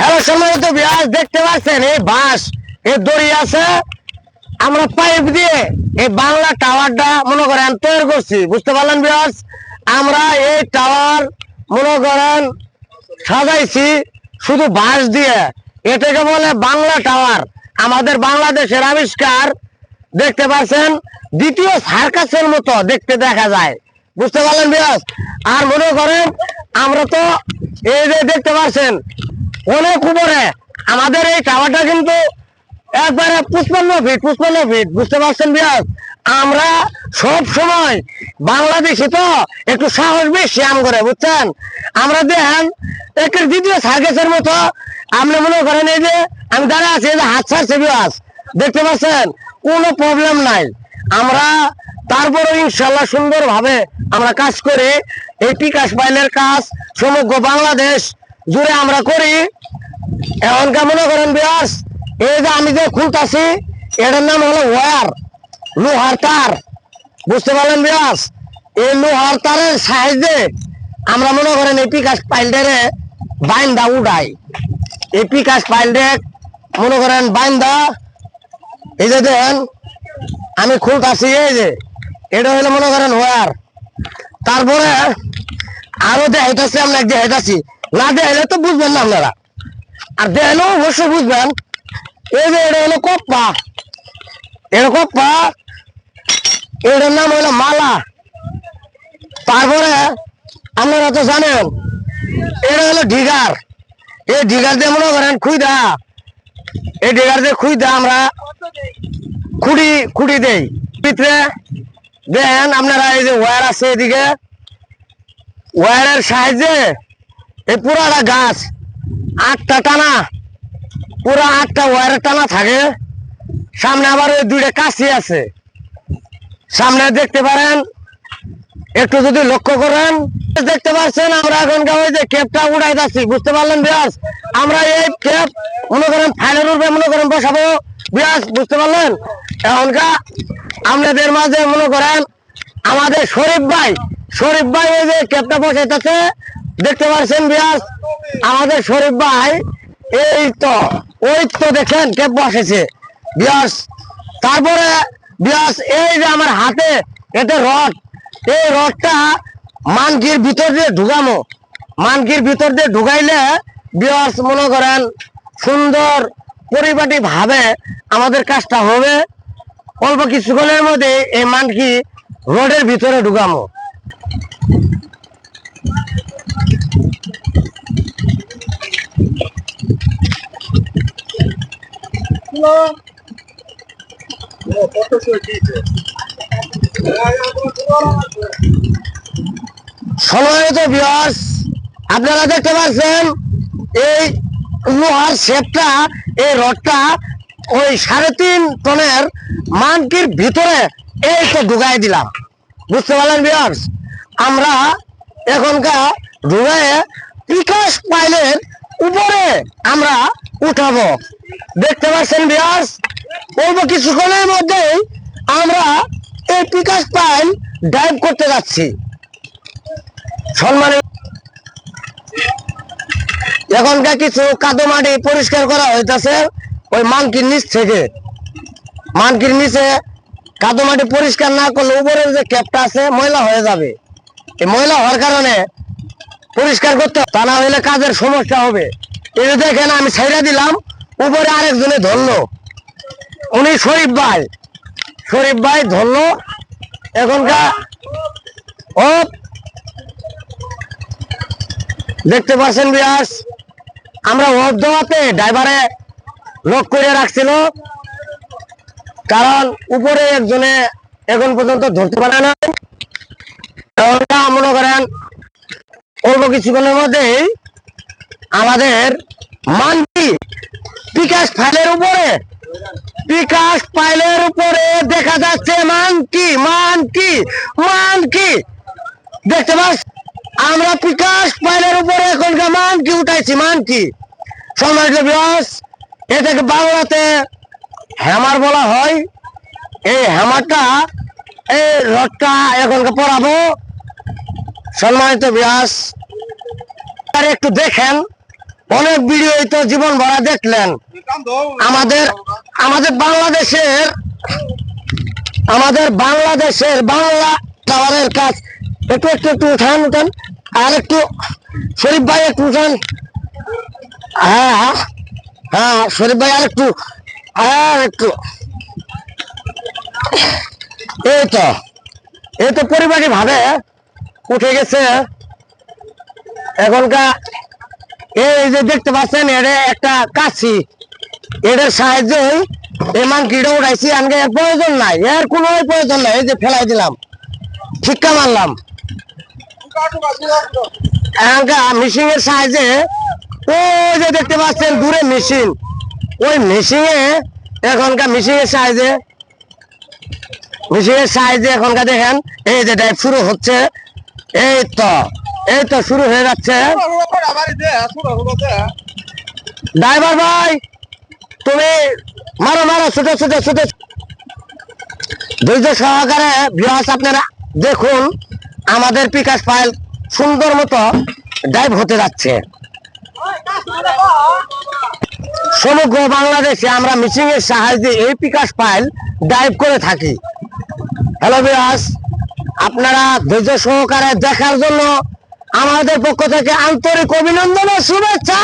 Hello, সম্মানিত বিয়াস দেখতে পাচ্ছেন, এই বাঁশ এই দড়ি আছে, আমরা পাইপ দিয়ে এই বাংলা টাওয়ারটা মনে করেন, তৈরি করছি। বুঝতে পারলেন বিয়াস আমরা এই টাওয়ার মনে করেন, সাজাইছি শুধু বাঁশ দিয়ে। এটাকে বলে বাংলা টাওয়ার আমাদের বাংলাদেশের আবিষ্কার, দেখতে পাচ্ছেন, দ্বিতীয় সার্কাসের মতো দেখতে দেখা যায়। বুঝতে পারলেন বিয়াস আর মনে করেন, আমরা তো এই যে দেখতে পাচ্ছেন অনেক উপরে। আমাদের এই টাওয়ারটা কিন্তু একবারে পুষ্পান্ন ফিট পুষ্পান্ন ফিট বুঝতে পারছেন বিয়াস আমরা সব সময় বাংলাদেশে তো একটু সাহস বেশি আম করে, বুঝছেন? আমরা দেখেন, একের দ্বিতীয় সার্কেসের মতো আপনি মনে করেন এই যে আমি দাঁড়া আছি যে হাত ছাড়ছে বিয়াস দেখতে পাচ্ছেন? কোনো প্রবলেম নাই। আমরা তারপরে ইনশাল্লাহ সুন্দর ভাবে আমরা কাজ করে এই বিকাশ পাইলের কাজ সমগ্র বাংলাদেশ জুড়ে আমরা করি। এমনকার মনে করেন বিয়াস? এই যে আমি যে খুলতাছি, এটার নাম হলো ওয়ার, লোহার তার। বুঝতে পারলেন বিয়াস? এই লোহার তারের সাহায্যে আমরা মনে করেন এই পিকাশ পাইলটারে বাইন্দা উঠাই। এই পিকাশ পাইলটে মনে করেন বাইন্দা, এই যে দেন আমি খুলতাছি, এই যে, এটা হলো মনে করেন ওয়ার। তারপরে আরও দেখাইতেছি, আমরা দেখাইতেছি। না দেখাইলে তো বুঝবেন না আপনারা। আর দেখাইলেও অবশ্যই বুঝবেন। এই যে এটা হলো কপ্পা। এটা কপ্পা। এটার নাম হলো মালা। তারপরে আপনারা তো জানেন, এটা হলো ঢিগার এই ঢিগার দিয়ে মনে করেন খুইদা। এই ঢিগার দিয়ে খুইদা আমরা খুঁড়ি খুঁড়ি দেই। ভিতরে দেন আপনারা এই যে ওয়ার আছে এদিকে। ওয়ারের সাহায্যে এই পুরাটা গাছ। আটটা টানা। পুরা আটটা ওয়্যারের টানা থাকে। সামনে আবার ওই দুইটা কাশি আছে। সামনে দেখতে পারেন, একটু যদি লক্ষ্য করেন, দেখতে পাচ্ছেন আমরা এখন ওই যে কেপটা উড়াই যাচ্ছি, বুঝতে পারলেন বিয়াস আমরা এই কেপ মনে করেন ফাইলের উপরে মনে করেন বসাবো। বিয়াস বুঝতে পারলেন? এখনকার আপনাদের মাঝে মনে করেন, আমাদের শরীফ ভাই শরীফ ভাই ওই যে কেপটা বসাইতেছে দেখতে পাচ্ছেন বিয়াস? আমাদের শরীফ ভাই, এই তো, ওই তো দেখেন কেপ বসেছে। বিয়াস, তারপরে বিয়াস, এই যে আমার হাতে এতে রড। এই রডটা মানকির ভিতর দিয়ে ঢুকামো। মানকির ভিতর দিয়ে ঢুকাইলে বিয়াস, মনে করেন, সুন্দর পরিপাটি ভাবে আমাদের কাজটা হবে। অল্প কিছুক্ষণের মধ্যে এই মানকি রোডের ভিতরে ঢুকামো। সম্মানিত বিয়াস আপনারা দেখতে পাচ্ছেন এই লোহার শেপটা এই রডটা ওই সাড়ে তিন টনের মানকির ভিতরে এই তো ঢুকাই দিলাম বুঝতে পারলেন বিয়াস আমরা এখনকার ঢুকায় বিকাশ পাইলের উপরে আমরা উঠাবো। দেখতে পাচ্ছেন বিয়াস অল্প কিছুক্ষণের মধ্যেই আমরা এই বিকাশ পাইল ডাইভ করতে যাচ্ছি। সম্মানিত এখনকার কিছু কাদো মাটি পরিষ্কার করা হইতাছে ওই মানকির নিচ থেকে। মানকির নিচে কাদো মাটি পরিষ্কার না করলে উপরের যে ক্যাপটা আছে, ময়লা হয়ে যাবে। এই ময়লা হওয়ার কারণে পরিষ্কার করতে তা না হইলে কাজের সমস্যা হবে। যে দেখেন, আমি ছেড়ে দিলাম, উপরে আরেকজনে ধরলো। উনি শরীফ ভাই। শরীফ ভাই ধরলো। এখনকার ও দেখতে পাচ্ছেন বিয়াস, আমরা অফ দেওয়াতে ড্রাইভারে লক করে রাখছিল। কারণ উপরে একজনে এখন পর্যন্ত ধরতে পারে না মনে করেন অল্প কিছুক্ষণের মধ্যেই আমাদের মানটি বিকাশ ফাইলের উপরে। বিকাশ ফাইলের উপরে দেখা যাচ্ছে মানকি মানকি মানকি দেখতে পাচ্ছ আমরা বিকাশ ফাইলের উপরে এখনকার মানকি উঠাইছি মানকি সম্মানিত বিয়াস এটাকে বাংলাতে হ্যামার বলা হয়। এই হ্যামারটা, এই রডটা এখনকার পড়াবো সম্মানিত ব্যাস আর একটু দেখেন অনেক ভিডিও তো জীবন ভরা দেখলেন। আমাদের আমাদের বাংলাদেশের আমাদের বাংলাদেশের বাংলা টাওয়ারের কাজ। একটু একটু একটু উঠান উঠান। আর একটু শরীফ ভাই একটু উঠান। হ্যাঁ হ্যাঁ, হ্যাঁ শরীফ ভাই আর একটু আর একটু। এই তো এই তো পরিবারই ভাবে উঠে গেছে। এখনকার এই যে দেখতে পাচ্ছেন, এটা একটা কাছি এটার সাহায্যে এই মাংকিটা উঠাইছি, আনকে এর প্রয়োজন নাই। এর কোনো প্রয়োজন নাই, এই যে ফেলাই দিলাম। ঠিকা মারলাম এখনকার মেশিন এর সাহায্যে ওই যে দেখতে পাচ্ছেন, দূরে মেশিন। ওই মেশিনে এখনকার মেশিন এর সাহায্যে মেশিন এর সাহায্যে এখনকার দেখেন, এই যে ড্রাইভ শুরু হচ্ছে। এই তো এই তো শুরু হয়ে যাচ্ছে। ড্রাইভার ভাই, তুমি মারো মারো, ছুটে ছুটে ছুটে। ধৈর্য সহকারে ভিউয়ার্স আপনারা দেখুন, আমাদের পিকাস ফাইল সুন্দর মতো ড্রাইভ হতে যাচ্ছে। সমগ্র বাংলাদেশে আমরা মিশিং এর সাহায্যে এই পিকাস ফাইল ড্রাইভ করে থাকি। হ্যালো ভিউয়ার্স আপনারা ধৈর্য সহকারে দেখার জন্য আমাদের পক্ষ থেকে আন্তরিক অভিনন্দন ও শুভেচ্ছা।